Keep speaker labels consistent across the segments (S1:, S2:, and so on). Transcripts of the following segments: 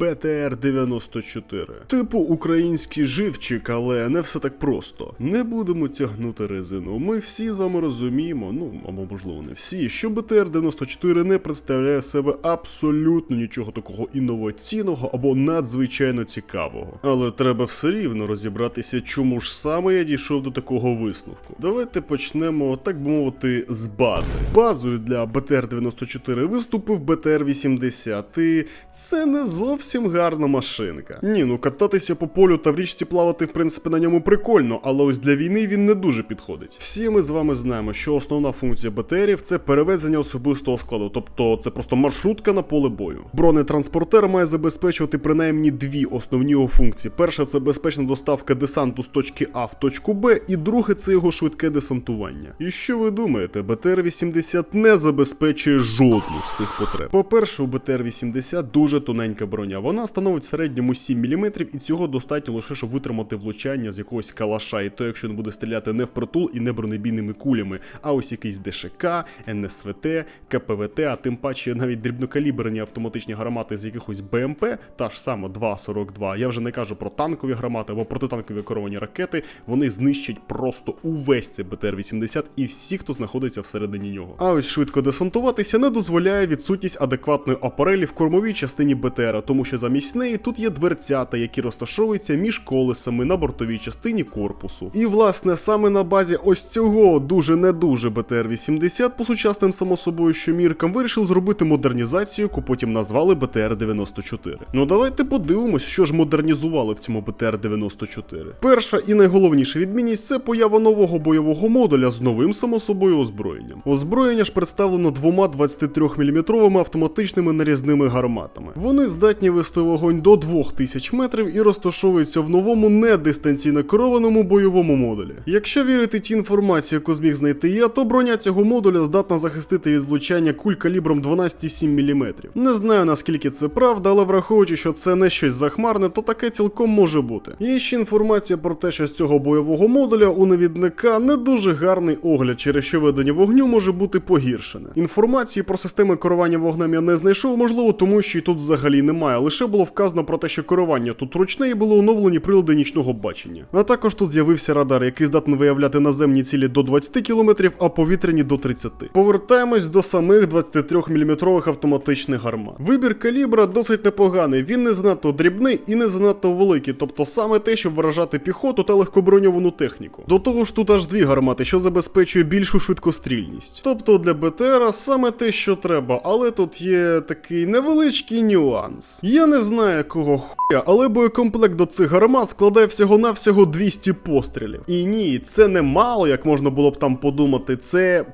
S1: БТР-94. Типу український живчик, але не все так просто. Не будемо тягнути резину. Ми всі з вами розуміємо, ну або можливо не всі, що БТР-94 не представляє себе абсолютно нічого такого інноваційного або надзвичайно цікавого. Але треба все рівно розібратися, чому ж саме я дійшов до такого висновку. Давайте почнемо, так би мовити, з бази. Базою для БТР-94 виступив БТР-80, і це не зовсім гарна машинка. Ні, ну кататися по полю та в річці плавати, в принципі, на ньому прикольно, але ось для війни він не дуже підходить. Всі ми з вами знаємо, що основна функція БТРів це перевезення особистого складу, тобто це просто маршрутка на поле бою. Бронетранспортер має забезпечувати принаймні дві основні його функції. Перша це безпечна доставка десанту з точки А в точку Б, і друге це його швидке десантування. І що ви думаєте, БТР-80 не забезпечує жодну з цих потреб. По-перше, у БТР-80 дуже тоненька броня. Вона становить в середньому 7 мм, і цього достатньо лише, щоб витримати влучання з якогось калаша, і то, якщо він буде стріляти не впритул і не бронебійними кулями, а ось якийсь ДШК, НСВТ, КПВТ, а тим паче навіть дрібнокаліберні автоматичні гармати з якихось БМП, та ж сама 2.42. Я вже не кажу про танкові гармати або протитанкові керовані ракети. Вони знищать просто увесь цей БТР-80 і всі, хто знаходиться всередині нього. А ось швидко десантуватися не дозволяє відсутність адекватної апарелі в кормовій частині БТРа, тому що замість неї тут є дверцята, які розташовуються між колесами на бортовій частині корпусу. І власне саме на базі ось цього дуже не дуже БТР-80 по сучасним само собою щоміркам вирішили зробити модернізацію, яку потім назвали БТР-94. Ну давайте подивимось, що ж модернізували в цьому БТР-94. Перша і найголовніша відмінність це поява нового бойового модуля з новим само собою озброєнням. Озброєння ж представлено двома 23-мм автоматичними нарізними гарматами. Вони здатні вести вогонь до 2000 метрів і розташовуються в новому недистанційно керованому бойовому модулі. Якщо вірити тій інформації, яку зміг знайти я, то броня цього модуля здатна захистити від влучання куль калібром 12,7 мм. Не знаю наскільки це правда, але враховуючи, що це не щось захмарне, то таке цілком може бути. Є ще інформація про те, що з цього бойового модуля у навідника не дуже гарний огляд, через що ведення вогню може бути погіршене. Інформації про системи керування вогнем я не знайшов, можливо, тому що і тут взагалі немає. Лише було вказано про те, що керування тут ручне і були оновлені прилади нічного бачення. А також тут з'явився радар, який здатний виявляти наземні цілі до 20 км, а повітряні до 30. Повертаємось до самих 23-мм автоматичних гармат. Вибір калібра досить непоганий. Він не занадто дрібний і не занадто великий, тобто саме те, щоб вражати піхоту та легкоброньовану техніку. До того ж, тут аж дві гармати, що забезпечує більшу швидкострільність. Тобто для БТРа саме те, що треба, але тут є такий невеличкий нюанс. Я не знаю якого хуя, але боєкомплект до цих гармат складає всього-навсього 200 пострілів. І ні, це не мало, як можна було б там подумати, це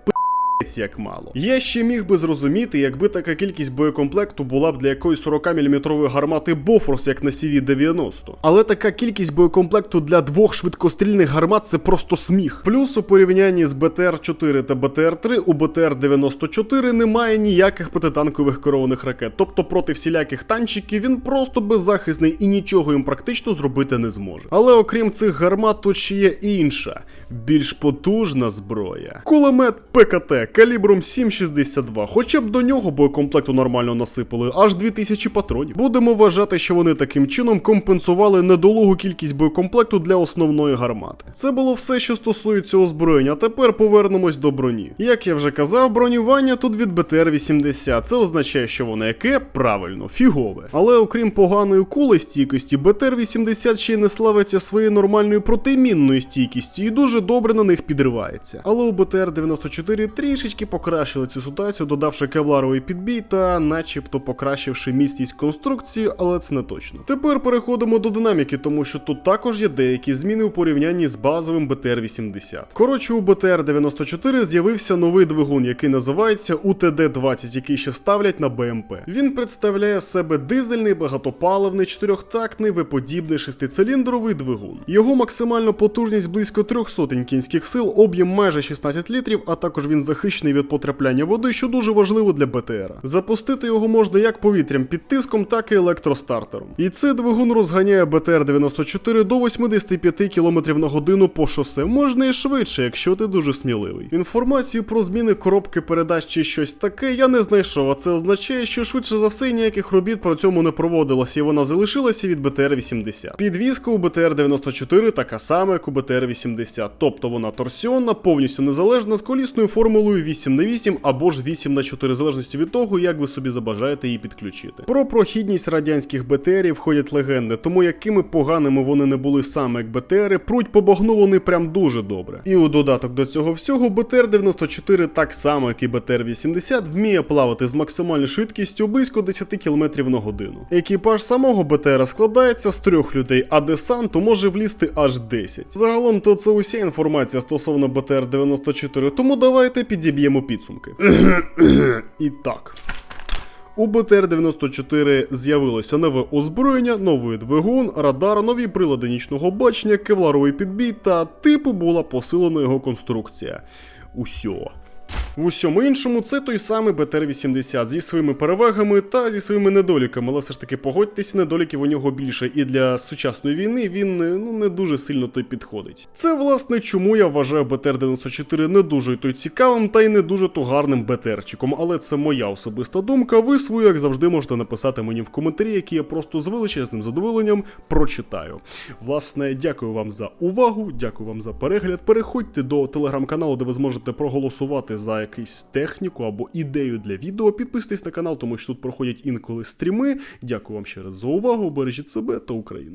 S1: як мало. Я ще міг би зрозуміти, якби така кількість боєкомплекту була б для якоїсь 40-мм гармати Бофорс, як на CV-90. Але така кількість боєкомплекту для двох швидкострільних гармат це просто сміх. Плюс у порівнянні з БТР-4 та БТР-3 у БТР-94 немає ніяких протитанкових керованих ракет, тобто проти всіляких танчиків він просто беззахисний і нічого їм практично зробити не зможе. Але окрім цих гармат, тут ще є інша, більш потужна зброя. Кулемет ПКТ калібром 7,62. Хоча б до нього боєкомплекту нормально насипали, аж 2000 патронів. Будемо вважати, що вони таким чином компенсували недолугу кількість боєкомплекту для основної гармати. Це було все, що стосується озброєння. Тепер повернемось до броні. Як я вже казав, бронювання тут від БТР-80. Це означає, що воно яке правильно, фігове. Але окрім поганої кулестійкості, БТР-80 ще й не славиться своєю нормальною протимінною стійкістю і дуже добре на них підривається. Але у БТР-94 трішечки покращили цю ситуацію, додавши кевларовий підбій та начебто покращивши міцність конструкції, але це не точно. Тепер переходимо до динаміки, тому що тут також є деякі зміни у порівнянні з базовим БТР-80. Коротше, у БТР-94 з'явився новий двигун, який називається УТД-20, який ще ставлять на БМП. Він представляє себе дизельний багатопаливний чотирьохтактний виподібний шестициліндровий двигун. Його максимальна потужність близько 300 кінських сил, об'єм майже 16 літрів, а також він захищений захищений від потрапляння води, що дуже важливо для БТРа. Запустити його можна як повітрям під тиском, так і електростартером. І цей двигун розганяє БТР-94 до 85 км на годину по шосе. Можна і швидше, якщо ти дуже сміливий. Інформацію про зміни коробки передач чи щось таке я не знайшов, а це означає, що швидше за все ніяких робіт про цьому не проводилося, і вона залишилася від БТР-80. Підвізка у БТР-94 така сама, як у БТР-80, тобто вона торсіонна, повністю незалежна з колісною формулою 8 на 8 або ж 8 на 4 в залежності від того, як ви собі забажаєте її підключити. Про прохідність радянських БТРів ходять легенди, тому якими поганими вони не були саме як БТРи, пруть по багну вони прям дуже добре. І у додаток до цього всього БТР-94 так само, як і БТР-80, вміє плавати з максимальною швидкістю близько 10 км на годину. Екіпаж самого БТРа складається з трьох людей, а десанту може влізти аж 10. Загалом то це уся інформація стосовно БТР-94, тому давайте підіб'ємо підсумки. І так. У БТР-94 з'явилося нове озброєння, новий двигун, радар, нові прилади нічного бачення, кевларовий підбій та типу була посилена його конструкція. Усьо. В усьому іншому це той самий БТР-80 зі своїми перевагами та зі своїми недоліками, але все ж таки погодьтесь, недоліків у нього більше, і для сучасної війни він ну не дуже сильно той підходить. Це власне чому я вважаю БТР-94 не дуже той цікавим та й не дуже то гарним БТРчиком, але це моя особиста думка. Ви свою, як завжди, можете написати мені в коментарі, які я просто з величезним задоволенням прочитаю. Власне, дякую вам за увагу, дякую вам за перегляд. Переходьте до телеграм-каналу, де ви зможете проголосувати за якусь техніку або ідею для відео. Підписуйтесь на канал, тому що тут проходять інколи стріми. Дякую вам ще раз за увагу. Бережіть себе та Україну.